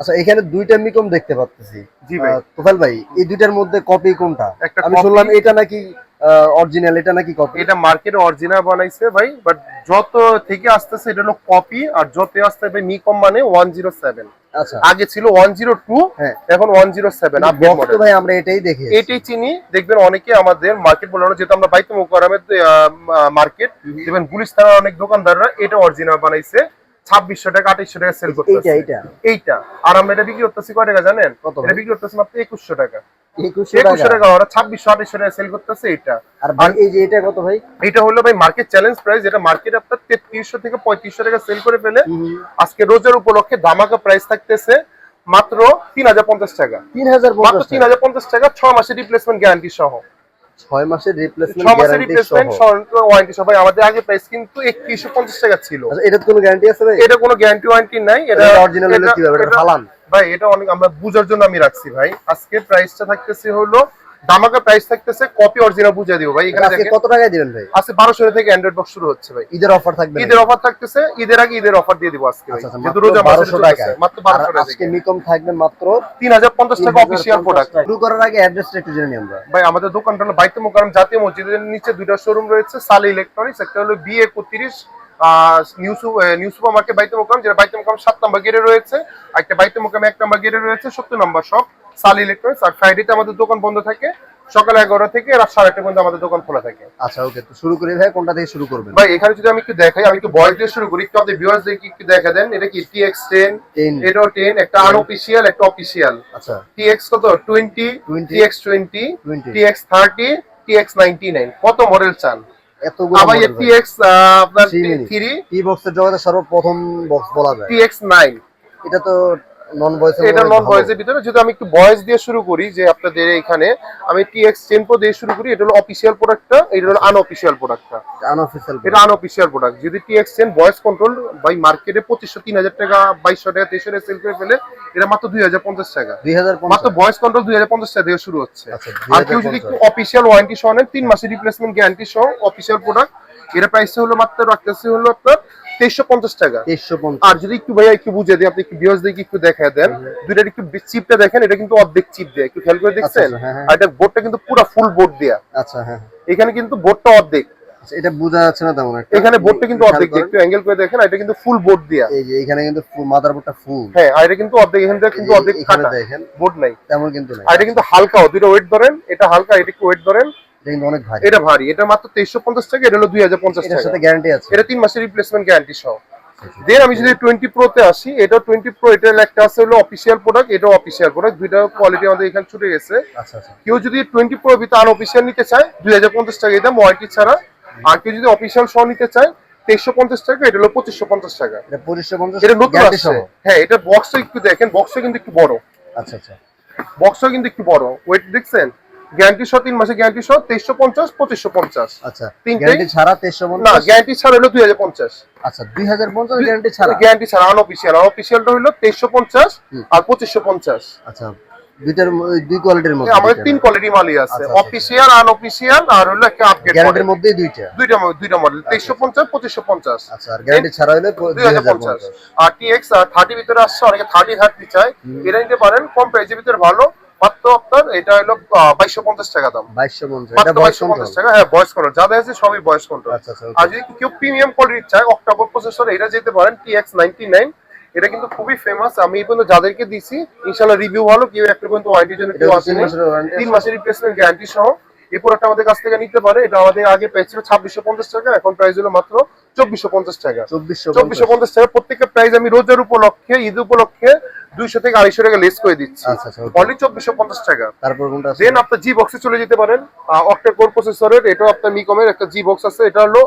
আচ্ছা এখানে দুইটা মিকম দেখতে পাচ্ছি জি ভাই। তোফাল ভাই এই দুইটার মধ্যে কপি কোনটা? আমি শুনলাম এটা নাকি অরিজিনাল এটা নাকি কপি এটা মার্কেটে অরিজিনাল বানাইছে ভাই বাট যত থেকে আসতেছে এটা হলো কপি আর যত আসতে ভাই মিকম মানে ওয়ান জিরো সেভেন আচ্ছা। আগে ছিল ওয়ান জিরো টু হ্যাঁ। এখন one zero seven update model ভাই আমরা এটাই দেখি এটাই চিনি দেখবেন অনেকে আমাদের মার্কেট বলানো যেহেতু আমরা বাইতে মোকারামের মার্কেট দেখবেন গুলিস্তানের অনেক দোকানদাররা এটা অরিজিনাল বানাইছে। ছাব্বিশশো টাকা আঠাইশশো টাকা সেল করতেছে। এইটা। এইটা। আর আমরা এটা বিক্রি করতেছি কয় টাকা জানেন? এটা বিক্রি করতেছি মাত্র একুশশো টাকা। একুশশো একুশশো টাকা টাকা ওরা ছাব্বিশশো আঠাইশশো টাকা সেল করতেছে এটা আর ভাই এই যে এটা কত ভাই? এটা হলো ভাই মার্কেট চ্যালেঞ্জ প্রাইস এটা মার্কেট আপনার তেত্রিশশো থেকে পঁয়ত্রিশশো টাকা সেল করে ফেলে। আজকে রোজার উপলক্ষে ধামাকা প্রাইস থাকতেছে মাত্র তিন হাজার পঞ্চাশ টাকা। তিন হাজার মাত্র তিন হাজার পঞ্চাশ টাকা ছ মাসের রিপ্লেসমেন্ট গ্যারান্টি সহ। ছয় মাসের রিপ্লেসমেন্ট মাসের রিপ্লেসমেন্ট ওয়ারেন্টি সহ। আমাদের আগে প্রাইস কিন্তু একত্রিশশো পঞ্চাশ টাকা ছিল। আচ্ছা এটার কোনো গ্যারান্টি আছে ভাই? এটা কোনো গ্যারান্টি ওয়ারেন্টি নাই। এটা এটা অরিজিনাল হলে এটা- এটা এটা- ফালান ভাই এটা অনেক আমরা বুঝার জন্য আমি রাখছি ভাই। আজকে প্রাইসটা থাকতেছে হলো দামাকা প্রাইস থাকতেছে কপি অরিজিনাল বুঝিয়ে দিব ভাই এখানে দেখেন। কত টাকায় দিবেন ভাই? আজকে বারোশো থেকে অ্যান্ড্রয়েড বক্স শুরু হচ্ছে ভাই। ঈদের অফার থাকবে ঈদের অফার থাকতেছে ঈদের আগে ঈদের অফার দিয়ে দিব আজকে ভাই। আচ্ছা আচ্ছা যেহেতু রোজা মাসে বারোশো টাকা মাত্র আর বারোশো টাকা আজকে মিকম থাকবে মাত্র তিন হাজার পঞ্চাশ টাকা অফিসিয়াল প্রোডাক্ট শুরু করার আগে অ্যাড্রেসটা একটু জেনে নিই আমরা। ভাই আমাদের দোকানটা হলো বাইতে মোকারম জাতীয় মসজিদের নিচে দুইটা শোরুম রয়েছে সালি ইলেকট্রনিক্স একটা হলো বি একত্রিশ নিউ সুপার মার্কেট বাইতে মোকাম যেটা বাইতে মোকাম সাত নম্বর গেটে রয়েছে আর একটা বাইতে মোকাম এক নম্বর গেটে রয়েছে সত্তর নম্বর শপ সালি ইলেকট্রনিক্স আর ফ্রাইডেতে আমাদের দোকান বন্ধ থাকে সকাল এগারোটা থেকে রাত সাড়ে আটটা পর্যন্ত আমাদের দোকান খোলা থাকে। আচ্ছা ওকে তো শুরু করি ভাই কোনটা থেকে শুরু করবেন? ভাই এখানে যদি আমি একটু দেখাই আমি একটু বয়স দিয়ে শুরু করি একটু আপনাদের ভিউয়ার্স দেখি একটু দেখা দেন এটা কি টিএক্স টেন এটাও টেন একটা আনঅফিসিয়াল একটা অফিসিয়াল আচ্ছা। টিএক্স কত? Twenty 20, TX twenty 20 TX thirty TX ninety nine কত মডেল চান? আবার। টিএক্স আপনার। থ্রি টি বক্সের জগতে সর্বপ্রথম বক্স বলা যায় টিএক্স নাইন এটা তো নন ভয়েস এটা নন ভয়েসের ভিতরে যদি আমি একটু ভয়েস দিয়ে শুরু করি যে আপনাদের এখানে আমি টিএক্স টেন প্রো দিয়ে শুরু করি এটা হলো অফিসিয়াল প্রোডাক্টটা এটা হলো আনঅফিসিয়াল প্রোডাক্টটা আনঅফিশিয়াল এটা আনঅফিসিয়াল প্রোডাক্ট যদি TX ten voice control by মার্কেটে পঁচিশশো তিন হাজার টাকা বাইশশো টাকা তেইশশো টাকা সেল করে ফেলে এটা মাত্র দুই হাজার পঞ্চাশ টাকা। 2050 মাত্র ভয়েস কন্ট্রোল দুই হাজার পঞ্চাশ টাকা থেকে শুরু হচ্ছে। আচ্ছা, আর কেউ যদি একটু অফিসিয়াল ওয়ারেন্টি সহ নেন তিন মাসের রিপ্লেসমেন্ট গ্যারান্টি সহ অফিসিয়াল প্রোডাক্ট এটা প্রাইস হলো মাত্র রাখতেছে হলো আপনার তেইশশো পঞ্চাশ টাকা। 2350 আর যদি একটু ভাইয়া একটু বুঝে দিই আপনি একটু বিয়স দেখে একটু দেখা দেন দুইটার একটু চিপটা দেখেন এটা কিন্তু অর্ধেক চিপ দেয়। একটু খেয়াল করে দেখছেন? আচ্ছা, হ্যাঁ, হ্যাঁ। আর এটা বোর্ডটা কিন্তু পুরো ফুল বোর্ড দেয়া। আচ্ছা হ্যাঁ। এখানে কিন্তু বোর্ডটা অর্ধেক। আচ্ছা, এটা বোঝা যাচ্ছে না তেমন একটা। এখানে বোর্ডটা কিন্তু অর্ধেক একটু অ্যাঙ্গেল করে দেখেন এটা কিন্তু ফুল বোর্ড দেয়া। এই যে এখানে কিন্তু মাদারবোর্ডটা ফুল হ্যাঁ আর এটা কিন্তু অর্ধেক এখান থেকে কিন্তু অর্ধেক কাটা। দেখেন বোর্ড নাই। তেমন কিন্তু নাই। আর এটা কিন্তু হালকাও দুটো ওয়েট ধরেন এটা হালকা এটা একটু ওয়েট ধরেন। কিন্তু অনেক ভারী। এটা ভারী। এটা মাত্র তেইশশো পঞ্চাশ টাকা এটা হলো দুই হাজার পঞ্চাশ টাকা সাথে গ্যারান্টি আছে। এটা তিন মাসের রিপ্লেসমেন্ট গ্যারান্টি সহ। দেন আমি যদি টোয়েন্টি প্রোতে আসি এটা টোয়েন্টি প্রো এটার একটা আছে হলো অফিসিয়াল প্রোডাক্ট এটাও অফিসিয়াল প্রোডাক্ট দুইটা কোয়ালিটি আমাদের এখানে ছুটে গেছে। আচ্ছা আচ্ছা। কেউ যদি টোয়েন্টি প্রো ভিতরে আনঅফিসিয়াল নিতে চায় দুই হাজার পঞ্চাশ টাকা এটা ওয়ারেন্টি ছাড়া। আর কেউ যদি অফিসিয়াল সহ নিতে চায় তেইশশো পঞ্চাশ টাকা এটা হলো পঁচিশশো পঞ্চাশ টাকা। এটা নতুন আসছে। হ্যাঁ এটা বক্সটা একটু দেখেন বক্সটা কিন্তু একটু বড়। আচ্ছা আচ্ছা। বক্সটা কিন্তু একটু বড়। ওয়েট দেখছেন? গ্যারান্টি সহ তিন মাসে গ্যারান্টি সহ তেইশশো পঞ্চাশ পঁচিশশো পঞ্চাশ। আচ্ছা? গ্যারান্টি ছাড়া না গ্যারান্টি ছাড়া হলো দুই হাজার পঞ্চাশ। আচ্ছা 2050 গ্যারান্টি ছাড়া? গ্যারান্টি ছাড়া আনঅফিসিয়াল অফিসিয়ালটা হলো তেইশশো পঞ্চাশ আর পঁচিশশো পঞ্চাশ। আচ্ছা দুইটার দুই কোয়ালিটির মধ্যে আমাদের তিন? কোয়ালিটি মালই আছে আচ্ছা, আচ্ছা। অফিসিয়াল আর হলো একটা আপডেট গ্যারান্টির মধ্যেই দুইটা? দুইটা দুইটা মডেল তেইশশো পঞ্চাশ পঁচিশশো পঞ্চাশ। আচ্ছা আর গ্যারান্টি ছাড়া হলে দুই হাজার পঞ্চাশ। 2050 আর টিএক্স থার্টি ভিতরে আসছে অনেকে থার্টি থার্টি চায় এটা নিতে পারেন কম প্রাইসের ভিতরে ভালো। মাত্র আপনার এটা হলো বাইশশো পঞ্চাশ টাকা দাম। 2250 এটা মাত্র ভয়েস বাইশশো পঞ্চাশ টাকা হ্যাঁ ভয়েস কন্ট্রোল যা আছে সবই ভয়েস কন্ট্রোল আচ্ছা আচ্ছা আর যদি কেউ প্রিমিয়াম কোয়ালিটির চায় অক্টোবর প্রসেসর এটা যেতে পারেন টিএক্স নাইনটি নাইন এটা কিন্তু খুবই ফেমাস আমি এই পর্যন্ত যাদেরকে দিছি ইনশাল্লাহ রিভিউ ভালো কেউ একটা পর্যন্ত ওয়ারেন্টির জন্য কেউ তিন আসেনি। মাসের তিন মাসের রিপ্লেসমেন্ট গ্যারান্টি সহ। এই প্রোডাক্ট আমাদের কাছ থেকে নিতে পারে। এটা আমাদের আগে প্রাইস ছিল ছাব্বিশশো পঞ্চাশ টাকা এখন প্রাইস হলো মাত্র চব্বিশশো পঞ্চাশ টাকা। 2450 চব্বিশশো পঞ্চাশ টাকা প্রত্যেকটা প্রাইস আমি রোজার উপলক্ষে ঈদ উপলক্ষে দুইশো থেকে আড়াইশো টাকা লেস করে দিচ্ছি। আচ্ছা আচ্ছা। অনলি চব্বিশশো পঞ্চাশ টাকা। তারপর কোনটা দেন আপনার জি বক্সে চলে যেতে পারেন। অক্টা কোর প্রসেসরের এটা আপনার মিকমের একটা জি বক্স আছে। এটা হলো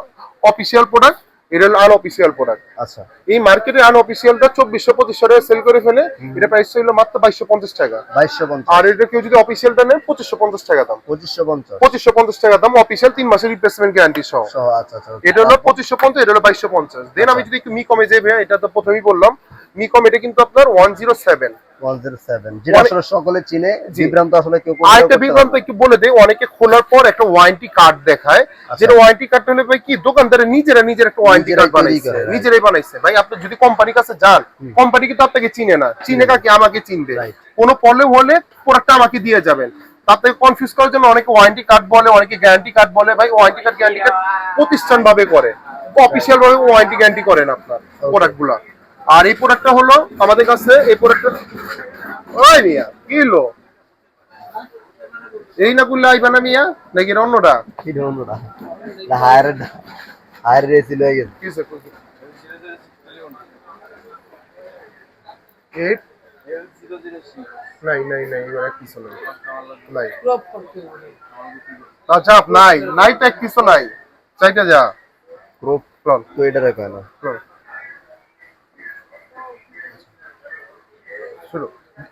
অফিসিয়াল প্রোডাক্ট এটা হলো আনঅফিসিয়াল প্রোডাক্ট আচ্ছা। এই মার্কেটে আনঅফিসিয়ালটা চব্বিশশো পঁচিশশো টাকা সেল করে ফেলে এটা প্রাইস ছিল মাত্র বাইশশো পঞ্চাশ টাকা। 2250 আর এটা কেউ যদি অফিসিয়ালটা নেন পঁচিশশো পঞ্চাশ টাকা দাম। 2550 পঁচিশশো পঞ্চাশ টাকা দাম অফিসিয়াল তিন মাসের রিপ্লেসমেন্ট গ্যারান্টি সহ। আচ্ছা আচ্ছা এটা হলো পঁচিশশো পঞ্চাশ এটা হলো বাইশশো পঞ্চাশ। দেন আমি যদি একটু মি কমে যাই ভাইয়া এটা তো প্রথমেই বললাম। মিকম এটা কিন্তু আপনার ওয়ান জিরো সেভেন 107 যেটা আসলে সকলে চিনে বিভ্রান্ত আসলে কেউ কোনো আরেকটা বিভ্রান্ত একটু বলে দেই অনেকে খোলার পর একটা ওয়ারেন্টি কার্ড দেখায়। যেটা ওয়ারেন্টি কার্ড হলে ভাই কি দোকানদারে নিজেরা নিজের একটা ওয়ারেন্টি কার্ড বানাইছে। নিজেরাই বানাইছে। ভাই আপনি যদি কোম্পানির কাছে যান কোম্পানি কিন্তু আপনাকে চিনে না। চিনে কাকে? আমাকে চিনবে। কোনো প্রবলেম হলে প্রোডাক্টটা আমাকে দিয়ে যাবেন। তাতে কনফিউজ করার জন্য অনেকে ওয়ারেন্টি কার্ড বলে অনেকে গ্যারান্টি কার্ড বলে। ভাই ওয়ারেন্টি কার্ড গ্যারান্টি কার্ড প্রতিষ্ঠান ভাবে করে। অফিসিয়াল ভাবে ওয়ারেন্টি গ্যারান্টি করেন আপনার প্রোডাক্টগুলা। আর এই প্রোডাক্টটা হলো আমাদের কাছে এই প্রোডাক্টটা ওই মিয়া কি হলো? এই না করলে আইবা না মিয়া? নাকি অন্যটা? কি অন্যটা। না হায়ার হায়ার রেসিল হয়ে গেছে। কি হইছে? Eight? নাই নাই নাই এবার কিছু নাই। নাই আচ্ছা নাই। নাই তো কিছু নাই। চাইটা যা। প্রুফ চল। তো এটা রেখে না। শুরু।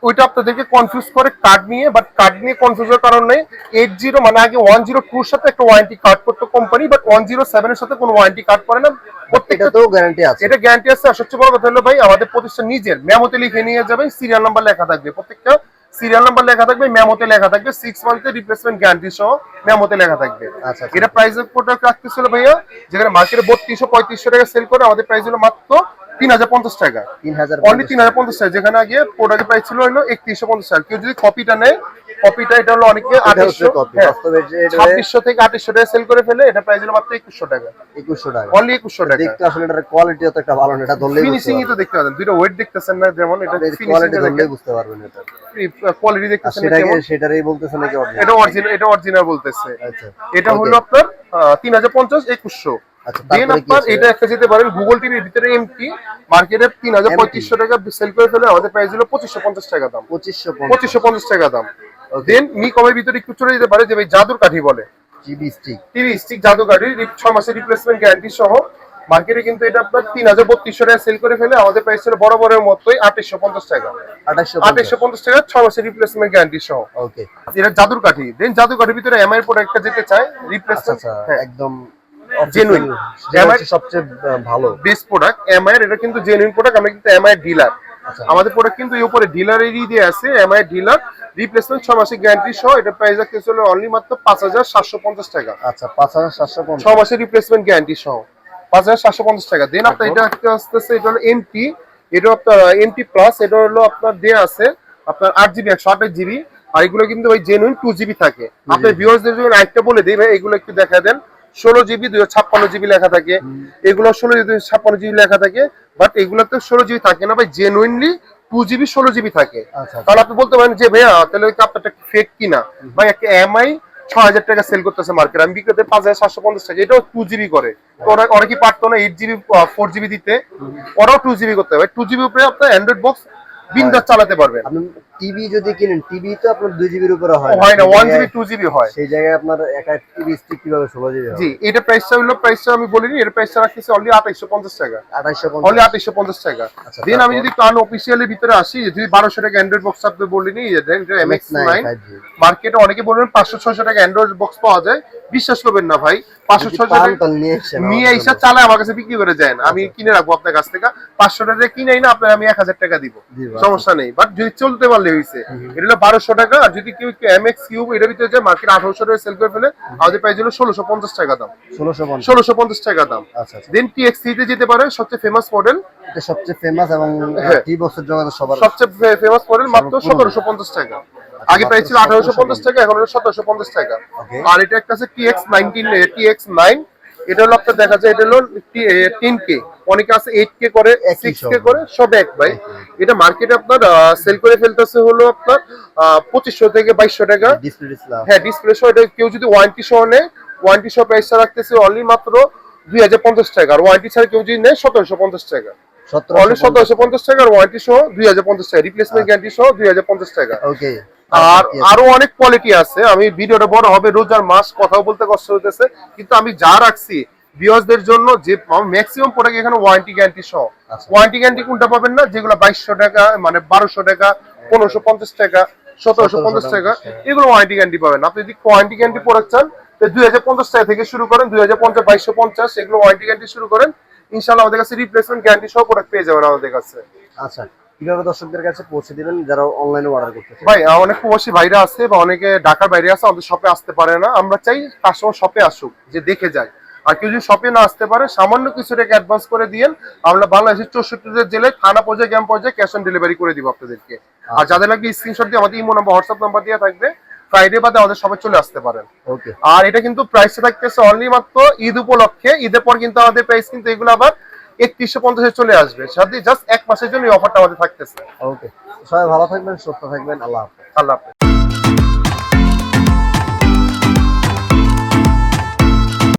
ওইটা আপনাদেরকে কনফিউজ করে কার্ড নিয়ে বাট কার্ড নিয়ে কনফিউজের কারণ নেই। এইট জিরো মানে আগে ওয়ান জিরো টুর সাথে একটা ওয়ারেন্টি কার্ড করতো কোম্পানি বাট ওয়ান জিরো সেভেনের সাথে কোনো ওয়ারেন্টি কার্ড করে না প্রত্যেকটা। এটাতেও গ্যারান্টি আছে। এটা গ্যারান্টি আছে। আর সবচেয়ে বড় কথা হলো ভাই আমাদের প্রতিষ্ঠান নিজের। মেমোতে লিখে নিয়ে যাবেন সিরিয়াল নাম্বার লেখা থাকবে প্রত্যেকটা। সিরিয়াল নাম্বার লেখা থাকবে মেমোতে লেখা থাকবে সিক্স মান্থের রিপ্লেসমেন্ট গ্যারান্টি সহ মেমোতে লেখা থাকবে। আচ্ছা, আচ্ছা। এটা প্রাইস প্রোডাক্ট রাখতেছিল ভাইয়া যেখানে মার্কেটে বত্রিশশো পঁয়ত্রিশশো টাকা সেল করে আমাদের প্রাইস হলো মাত্র তিন হাজার পঞ্চাশ টাকা। অনলি তিন হাজার পঞ্চাশ টাকা। যেখানে আগে প্রোডাক্টের প্রাইস ছিল হলো একত্রিশশো পঞ্চাশ টাকা। কেউ যদি কপিটা নেয় কপিটা এটা হলো অনেকে আঠাশশো। হ্যাঁ, ছাব্বিশশো থেকে আঠাশশো টাকা সেল করে ফেলে এটা প্রাইস হলো মাত্র একুশশো টাকা। একুশশো টাকা। অনলি একুশশো টাকা। দেখতে আসলে এটার কোয়ালিটি অত একটা ভালো না এটা ধরলেই ফিনিশিং তো দেখতে পাবেন দুটো ওয়েট দেখতেছেন না যেমন এটা কোয়ালিটি বুঝতে পারবেন এটা। কোয়ালিটি দেখতেছেন সেটাকে সেটারই বলতেছে নাকি? এটা অরিজিনাল এটা অরিজিনাল বলতেছে। আচ্ছা। এটা হলো আপনার তিন হাজার পঞ্চাশ একুশশো। দেন আপনার এটা একটা যেতে পারেন গুগল টিভির ভিতরে এমটি মার্কেটে তিন হাজার পঁয়ত্রিশশো টাকা সেল করে ফেলে আমাদের প্রাইস হলো পঁচিশশো পঞ্চাশ টাকা দাম। পঁচিশশো পঁচিশশো পঞ্চাশ টাকা দাম। দেন মি কমের ভিতরে একটু চলে যেতে পারে যে ভাই জাদুর কাঠি বলে। স্টিক টিভি স্টিক জাদু কাঠি ছয় মাসের রিপ্লেসমেন্ট গ্যারান্টি সহ। মার্কেটে কিন্তু এটা আপনার তিন হাজার বত্রিশশো টাকা সেল করে ফেলে আমাদের প্রাইস ছিল বড় বড়ের মতোই আঠাশশো পঞ্চাশ টাকা। আঠাশশো পঞ্চাশ। টাকা ছয় মাসের রিপ্লেসমেন্ট গ্যারান্টি সহ। ওকে এটা জাদুর কাঠি। দেন জাদুর কাঠির ভিতরে এমআই প্রোডাক্টটা যেতে চায় আচ্ছা রিপ্লেসমেন্ট আচ্ছা হ্যাঁ। একদম যেটা সবচেয়ে ভালো। বেস্ট প্রোডাক্ট এমআই এর এটা কিন্তু জেনুইন প্রোডাক্ট আমরা কিন্তু এমআই ডিলার আচ্ছা। আমাদের প্রোডাক্ট কিন্তু এই উপরে ডিলারেরই দিয়ে আছে এমআই ডিলার রিপ্লেসমেন্ট ছ মাসের গ্যারান্টি সহ এটা প্রাইস রাখতে চলে অনলি মাত্র পাঁচ হাজার সাতশো পঞ্চাশ টাকা। আচ্ছা পাঁচ হাজার সাতশো ছ পঞ্চাশ মাসের রিপ্লেসমেন্ট গ্যারান্টি সহ। পাঁচ হাজার সাতশো পঞ্চাশ টাকা। দেন আপনার এটা আস্তে আস্তে আস্তে এটা হলো এমটি এটা আপনার এমটি প্লাস এটা হলো আপনার দেয়া আছে আপনার আট জিবি একশো আঠাশ জিবি আর এগুলো কিন্তু ওই জেনুইন টু জিবি থাকে। আপনার ভিউয়ার্সদের জন্য আরেকটা বলে দিই ভাই এগুলো একটু দেখা দেন। ষোলো জিবি দুই ছাপ্পান্ন জিবি লেখা থাকে। এগুলো ষোলো জিবি ছাপ্পান্ন জিবি লেখা থাকে। বাট এগুলোতে ষোলো জিবি থাকে না ভাই জেনুইনলি টু জিবি ষোলো জিবি থাকে। আচ্ছা তাহলে আপনি বলতে পারেন যে ভাইয়া তাহলে আপনারটা ফেক কিনা? ভাই একটা এমআই ছ হাজার টাকা সেল করতেছে মার্কেট আমি বিক্রি পাঁচ হাজার সাতশো পঞ্চাশ টাকা। এটাও টু জিবি করে। ওরা ওরা কি পারতো না এইট জিবি ফোর জিবি দিতে? ওরাও টু জিবি করতে হবে। টু জিবি উপরে আপনার অ্যান্ড্রয়েড বক্স বিন্দাস চালাতে পারবেন টিভি যদি কিনেন টিভি তো আপনার দুই জিবির উপরে হয় হয় না ওয়ান জিবি টু জিবি হয়। সেই জায়গায় আপনার একা টিভি স্টিক কীভাবে ষোলো জিবি জি এটা প্রাইসটা হলো প্রাইসটা আমি বলিনি এর প্রাইসটা রাখতেছি অনলি আঠাইশো পঞ্চাশ টাকা। আঠাইশো অনলি পঞ্চাশ আঠাইশো পঞ্চাশ টাকা। আচ্ছা, দেন আমি যদি একটু আনঅফিসিয়ালের ভিতরে আসি যদি বারোশো টাকা অ্যান্ড্রয়েড বক্স আপনি বলিনি দেন এম এক্স নাইন মার্কেটে অনেকে বলবেন পাঁচশো ছয়শো টাকা অ্যান্ড্রয়েড বক্স পাওয়া যায়। বিশ্বাস করবেন না ভাই পাঁচশো ছয়শো টাকা নিয়ে এসে চালায় আমার কাছে বিক্রি করে যান আমি কিনে রাখব আপনার কাছ থেকে। পাঁচশো টাকা কিনেই না আপনার আমি এক হাজার টাকা দিব। দিব, সমস্যা নেই। বাট যদি চলতে পারলে হয়েছে এটা হলো বারোশো টাকা আর যদি কেউ এম এক্স কিউব এটার ভিতরে যায় মার্কেট আঠারোশো টাকা সেল করে ফেলে আমাদের প্রাইস হলো ষোলোশো পঞ্চাশ টাকা দাম। ষোলোশো পঞ্চাশ। টাকা দাম। আচ্ছা আচ্ছা। দেন টি এক্স থ্রিতে যেতে পারেন সবচেয়ে ফেমাস মডেল এটা সবচেয়ে ফেমাস এবং। টি বক্সের জগতে সবার। সবচেয়ে ফেমাস মডেল মাত্র সতেরোশো পঞ্চাশ টাকা। আগে প্রাইস ছিল আঠারোশো পঞ্চাশ টাকা এখন হলো সতেরোশো পঞ্চাশ টাকা। আর এটা একটা আছে T X nineteen T X nine এটা হলো আপনার দেখা যায় এটা হলো টেন কে অনেকে আছে এইট কে করে সিক্স কে করে সব এক ভাই। এটা মার্কেটে আপনার সেল করে ফেলতেছে হলো আপনার পঁচিশশো থেকে বাইশশো টাকা। হ্যাঁ ডিসপ্লে সহ এটা কেউ যদি ওয়ারেন্টি সহ নেয় ওয়ারেন্টি সহ প্রাইসটা রাখতেছে অনলি মাত্র দুই হাজার পঞ্চাশ টাকা। আর ওয়ারেন্টি ছাড়া কেউ যদি নেয় সতেরোশো পঞ্চাশ টাকা। অনলি সতেরোশো পঞ্চাশ টাকা আর ওয়ারেন্টি সহ দুই হাজার পঞ্চাশ টাকা। রিপ্লেসমেন্ট গ্যারান্টি সহ দুই হাজার পঞ্চাশ টাকা। ওকে আর আরও অনেক কোয়ালিটি আছে। আমি ভিডিওটা বড় হবে রোজার মাস কথাও বলতে কষ্ট হইতেছে। কিন্তু আমি যা রাখছি ভিউয়ার্সদের জন্য যে ম্যাক্সিমাম প্রোডাক্ট এখানে ওয়ারেন্টি গ্যারান্টি সহ। আচ্ছা। ওয়ারেন্টি গ্যারান্টি কোনটা পাবেন না? যেগুলো বাইশশো টাকা মানে বারোশো টাকা পনেরোশো পঞ্চাশ টাকা সতেরোশো পঞ্চাশ টাকা এগুলো ওয়ারেন্টি গ্যারান্টি পাবেন। আপনি যদি ওয়ারেন্টি গ্যারান্টি প্রোডাক্ট চান দুই হাজার পঞ্চাশ টাকা থেকে শুরু করেন দুই হাজার পঞ্চাশ বাইশশো পঞ্চাশ এগুলো ওয়ারেন্টি গ্যারান্টি শুরু করেন। ইনশাল্লাহ আমাদের কাছে রিপ্লেসমেন্ট গ্যারান্টি সহ প্রোডাক্ট পেয়ে যাবেন আমাদের কাছে। আচ্ছা কীভাবে দর্শকদের কাছে পৌঁছে দিবেন যারা অনলাইনে অর্ডার করতে ভাই অনেক প্রবাসী ভাইরা আছে বা অনেকে ঢাকার বাইরে আছে আমাদের শপে আসতে পারে না। আমরা চাই কাস্টমার শপে আসুক যে দেখে যায়। আর কেউ যদি শপে না আসতে পারে। সামান্য কিছু টাকা অ্যাডভান্স করে দিয়েন। আমরা বাংলাদেশের চৌষট্টি জেলায় থানা পর্যায়ে গ্রাম পর্যায়ে ক্যাশ অন ডেলিভারি করে দিব আপনাদেরকে। আর যাদের লাগবে স্ক্রিনশট দিয়ে আমাদের ইমো নাম্বার হোয়াটসঅ্যাপ নাম্বার দিয়ে থাকবে ফ্রাইডে বাদে আমাদের সবাই চলে আসতে পারেন। ওকে আর এটা কিন্তু প্রাইসটা থাকতেছে অনলি মাত্র ঈদ উপলক্ষে। ঈদের পর কিন্তু আমাদের প্রাইস কিন্তু এগুলো আবার একত্রিশশো পঞ্চাশে চলে আসবে। সাথে জাস্ট এক মাসের জন্য এই অফারটা আমাদের থাকতেছে। ওকে সবাই ভালো থাকবেন সুস্থ থাকবেন। আল্লাহ হাফেজ। আল্লাহ হাফেজ।